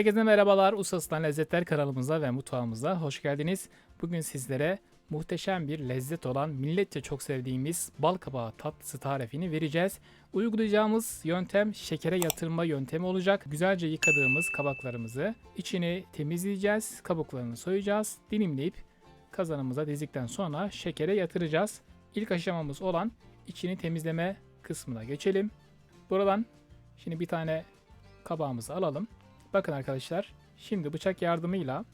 Herkese merhabalar. Ustasından Lezzetler kanalımıza ve mutfağımıza hoş geldiniz. Bugün sizlere muhteşem bir lezzet olan milletçe çok sevdiğimiz bal kabağı tatlısı tarifini vereceğiz. Uygulayacağımız yöntem şekere yatırma yöntemi olacak. Güzelce yıkadığımız kabaklarımızı içini temizleyeceğiz. Kabuklarını soyacağız. Dilimleyip kazanımıza dizdikten sonra şekere yatıracağız. İlk aşamamız olan içini temizleme kısmına geçelim. Buradan şimdi bir tane kabağımızı alalım. Bakın arkadaşlar şimdi bıçak yardımıyla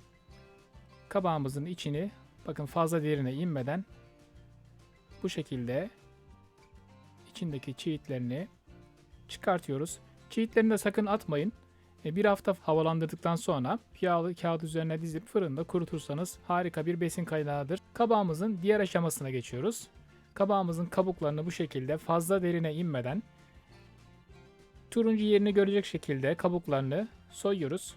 kabağımızın içini bakın fazla derine inmeden bu şekilde içindeki çiğitlerini çıkartıyoruz. Çiğitlerini de sakın atmayın. E, Bir hafta havalandırdıktan sonra yağlı kağıt üzerine dizip fırında kurutursanız harika bir besin kaynağıdır. Kabağımızın diğer aşamasına geçiyoruz. Kabağımızın kabuklarını bu şekilde fazla derine inmeden turuncu yerini görecek şekilde kabuklarını soyuyoruz.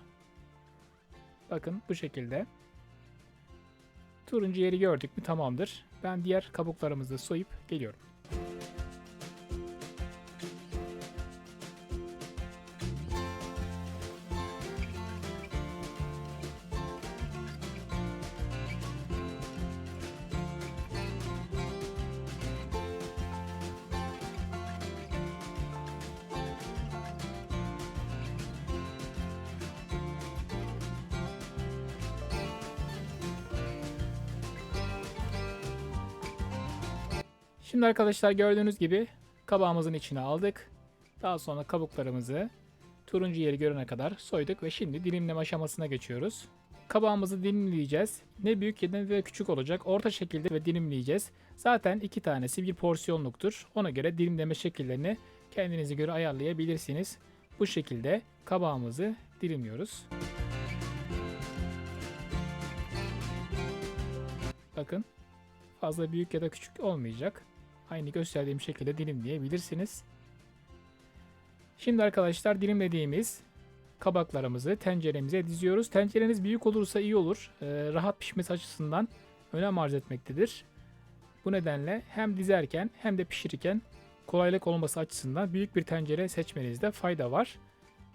Bakın bu şekilde. Turuncu yeri gördük mü tamamdır. Ben diğer kabuklarımızı soyup geliyorum. Şimdi arkadaşlar gördüğünüz gibi kabağımızın içine aldık. Daha sonra kabuklarımızı turuncu yeri görene kadar soyduk ve şimdi dilimleme aşamasına geçiyoruz. Kabağımızı dilimleyeceğiz. Ne büyük ne de küçük olacak. Orta şekilde ve dilimleyeceğiz. Zaten iki tanesi bir porsiyonluktur. Ona göre dilimleme şekillerini kendinize göre ayarlayabilirsiniz. Bu şekilde kabağımızı dilimliyoruz. Bakın fazla büyük ya da küçük olmayacak. Aynı gösterdiğim şekilde dilimleyebilirsiniz. Şimdi arkadaşlar dilimlediğimiz kabaklarımızı tenceremize diziyoruz. Tencereniz büyük olursa iyi olur. Ee, rahat pişmesi açısından önem arz etmektedir. Bu nedenle hem dizerken hem de pişirirken kolaylık olması açısından büyük bir tencere seçmenizde fayda var.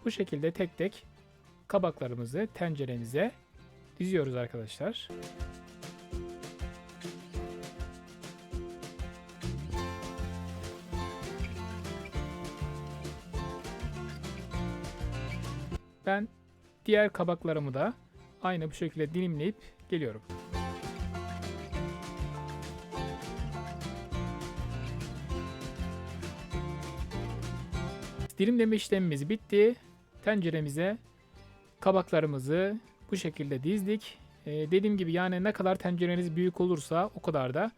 Bu şekilde tek tek kabaklarımızı tenceremize diziyoruz arkadaşlar. Ben diğer kabaklarımı da aynı bu şekilde dilimleyip geliyorum. Dilimleme işlemimiz bitti. Tenceremize kabaklarımızı bu şekilde dizdik. Ee, dediğim gibi yani ne kadar tencereniz büyük olursa o kadar da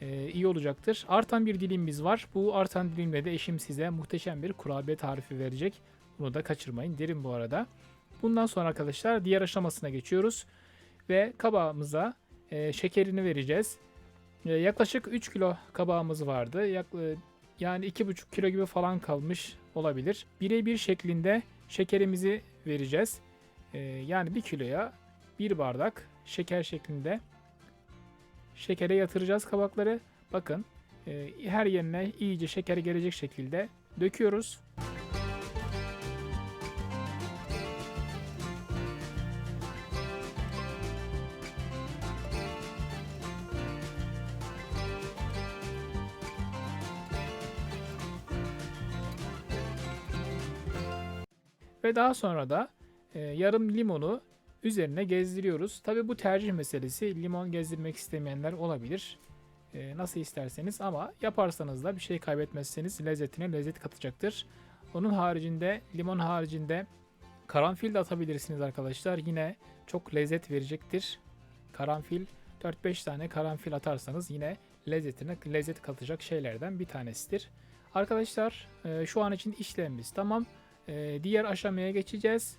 e, iyi olacaktır. Artan bir dilimimiz var. Bu artan dilimle de eşim size muhteşem bir kurabiye tarifi verecek. Bunu da kaçırmayın derim bu arada. Bundan sonra arkadaşlar diğer aşamasına geçiyoruz. Ve kabağımıza e, şekerini vereceğiz. E, yaklaşık 3 kilo kabağımız vardı. Yak, e, yani 2,5 kilo gibi falan kalmış olabilir. Birebir şeklinde şekerimizi vereceğiz. E, yani 1 kiloya 1 bardak şeker şeklinde şekere yatıracağız kabakları. Bakın e, her yerine iyice şeker gelecek şekilde döküyoruz. Ve daha sonra da e, yarım limonu üzerine gezdiriyoruz. Tabi bu tercih meselesi. Limon gezdirmek istemeyenler olabilir. E, nasıl isterseniz ama yaparsanız da bir şey kaybetmezseniz lezzetine lezzet katacaktır. Onun haricinde limon haricinde karanfil de atabilirsiniz arkadaşlar. Yine çok lezzet verecektir. Karanfil 4-5 tane karanfil atarsanız yine lezzetine lezzet katacak şeylerden bir tanesidir. Arkadaşlar e, şu an için işlemimiz tamam. E, diğer aşamaya geçeceğiz.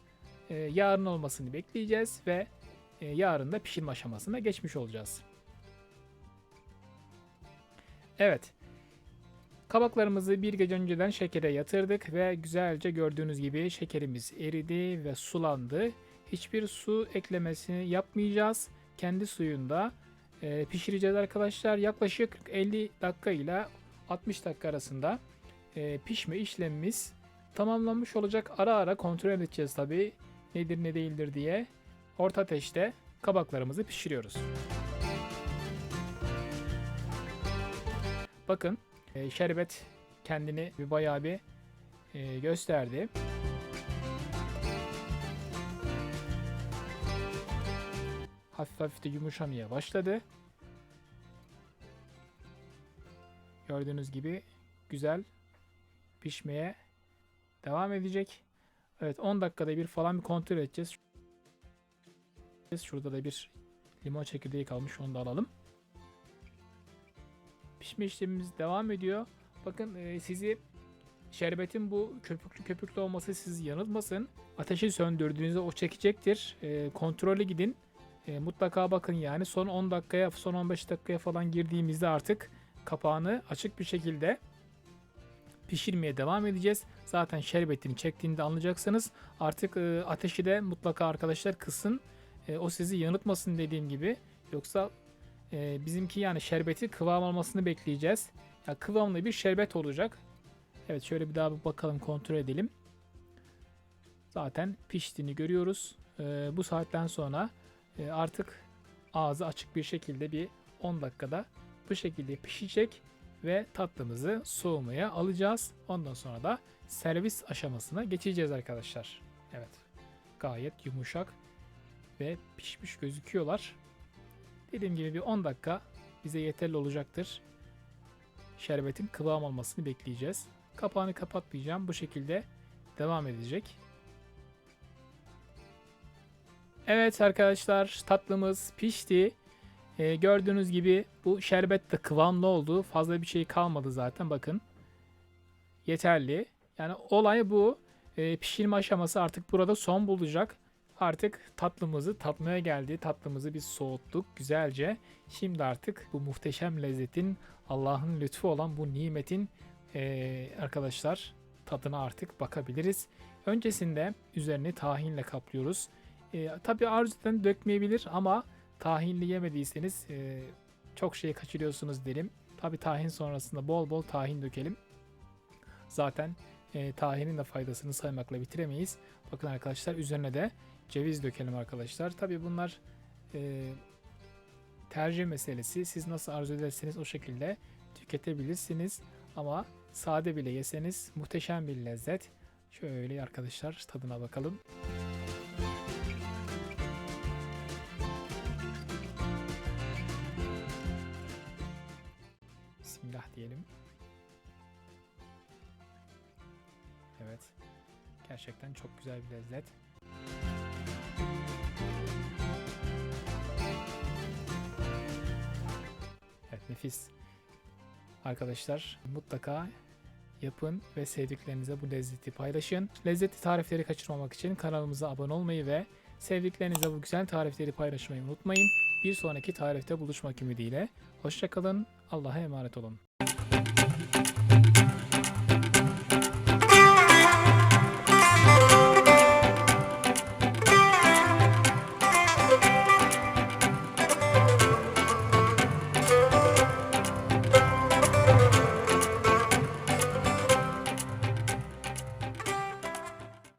E, yarın olmasını bekleyeceğiz ve e, yarın da pişirme aşamasına geçmiş olacağız. Evet. Kabaklarımızı bir gece önceden şekere yatırdık ve güzelce gördüğünüz gibi şekerimiz eridi ve sulandı. Hiçbir su eklemesini yapmayacağız. Kendi suyunda e, pişireceğiz arkadaşlar. Yaklaşık 50 dakika ile 60 dakika arasında e, pişme işlemimiz tamamlanmış olacak. Ara ara kontrol edeceğiz tabi. nedir ne değildir diye orta ateşte kabaklarımızı pişiriyoruz. Bakın e, şerbet kendini bir bayağı bir e, gösterdi. Hafif hafif de yumuşamaya başladı. Gördüğünüz gibi güzel pişmeye devam edecek. Evet 10 dakikada bir falan bir kontrol edeceğiz. Şurada da bir limon çekirdeği kalmış onu da alalım. Pişme işlemimiz devam ediyor. Bakın e, sizi şerbetin bu köpüklü köpüklü olması sizi yanıltmasın. Ateşi söndürdüğünüzde o çekecektir. E, kontrollü gidin. E, mutlaka bakın yani son 10 dakikaya son 15 dakikaya falan girdiğimizde artık kapağını açık bir şekilde pişirmeye devam edeceğiz. Zaten şerbetini çektiğinde anlayacaksınız. Artık e, ateşi de mutlaka arkadaşlar kısın. E, o sizi yanıltmasın dediğim gibi. Yoksa e, bizimki yani şerbeti kıvam almasını bekleyeceğiz. Ya kıvamlı bir şerbet olacak. Evet şöyle bir daha bir bakalım kontrol edelim. Zaten piştiğini görüyoruz. E, bu saatten sonra e, artık ağzı açık bir şekilde bir 10 dakikada bu şekilde pişecek ve tatlımızı soğumaya alacağız. Ondan sonra da servis aşamasına geçeceğiz arkadaşlar. Evet. Gayet yumuşak ve pişmiş gözüküyorlar. Dediğim gibi bir 10 dakika bize yeterli olacaktır. Şerbetin kıvam almasını bekleyeceğiz. Kapağını kapatmayacağım. Bu şekilde devam edecek. Evet arkadaşlar tatlımız pişti. Ee, gördüğünüz gibi bu şerbet de kıvamlı oldu. Fazla bir şey kalmadı zaten bakın. Yeterli. Yani olay bu. Ee, pişirme aşaması artık burada son bulacak. Artık tatlımızı tatmaya geldi. Tatlımızı biz soğuttuk güzelce. Şimdi artık bu muhteşem lezzetin Allah'ın lütfu olan bu nimetin ee, arkadaşlar tadına artık bakabiliriz. Öncesinde üzerini tahinle kaplıyoruz. Ee, tabii arzu eden dökmeyebilir ama tahinli yemediyseniz e, çok şey kaçırıyorsunuz derim. Tabi tahin sonrasında bol bol tahin dökelim. Zaten e, tahinin de faydasını saymakla bitiremeyiz. Bakın arkadaşlar üzerine de ceviz dökelim arkadaşlar. Tabi bunlar e, tercih meselesi. Siz nasıl arzu ederseniz o şekilde tüketebilirsiniz. Ama sade bile yeseniz muhteşem bir lezzet. Şöyle arkadaşlar tadına bakalım. Bismillah diyelim. Evet. Gerçekten çok güzel bir lezzet. Evet nefis. Arkadaşlar mutlaka yapın ve sevdiklerinize bu lezzeti paylaşın. Lezzetli tarifleri kaçırmamak için kanalımıza abone olmayı ve sevdiklerinize bu güzel tarifleri paylaşmayı unutmayın. Bir sonraki tarifte buluşmak ümidiyle. Hoşçakalın. Allah'a emanet olun.